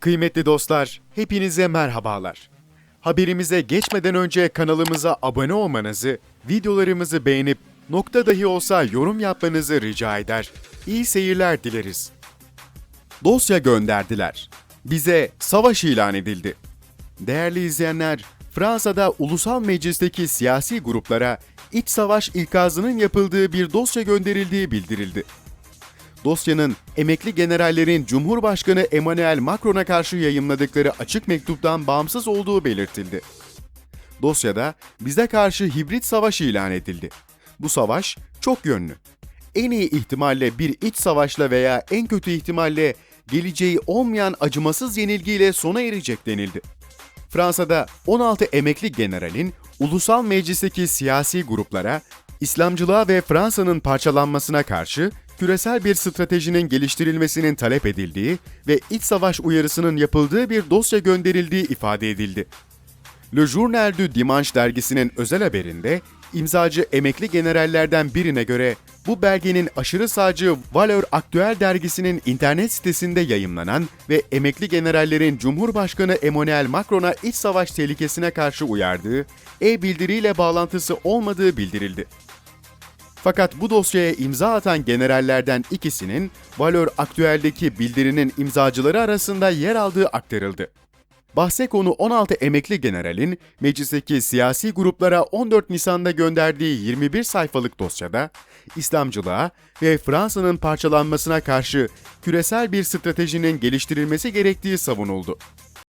Kıymetli dostlar, hepinize merhabalar. Haberimize geçmeden önce kanalımıza abone olmanızı, videolarımızı beğenip nokta dahi olsa yorum yapmanızı rica eder. İyi seyirler dileriz. Dosya gönderdiler. Bize savaş ilan edildi. Değerli izleyenler, Fransa'da ulusal meclisteki siyasi gruplara iç savaş ikazının yapıldığı bir dosya gönderildiği bildirildi. Dosyanın emekli generallerin Cumhurbaşkanı Emmanuel Macron'a karşı yayımladıkları açık mektuptan bağımsız olduğu belirtildi. Dosyada bize karşı hibrit savaş ilan edildi. Bu savaş çok yönlü. En iyi ihtimalle bir iç savaşla veya en kötü ihtimalle geleceği olmayan acımasız yenilgiyle sona erecek denildi. Fransa'da 16 emekli generalin ulusal meclisteki siyasi gruplara İslamcılığa ve Fransa'nın parçalanmasına karşı küresel bir stratejinin geliştirilmesinin talep edildiği ve iç savaş uyarısının yapıldığı bir dosya gönderildiği ifade edildi. Le Journal du Dimanche dergisinin özel haberinde imzacı emekli generallerden birine göre bu belgenin aşırı sağcı Valeur Actuel dergisinin internet sitesinde yayımlanan ve emekli generallerin Cumhurbaşkanı Emmanuel Macron'a iç savaş tehlikesine karşı uyardığı e-bildiriyle bağlantısı olmadığı bildirildi. Fakat bu dosyaya imza atan generallerden ikisinin Valör Aktüel'deki bildirinin imzacıları arasında yer aldığı aktarıldı. Bahse konu 16 emekli generalin meclisteki siyasi gruplara 14 Nisan'da gönderdiği 21 sayfalık dosyada İslamcılığa ve Fransa'nın parçalanmasına karşı küresel bir stratejinin geliştirilmesi gerektiği savunuldu.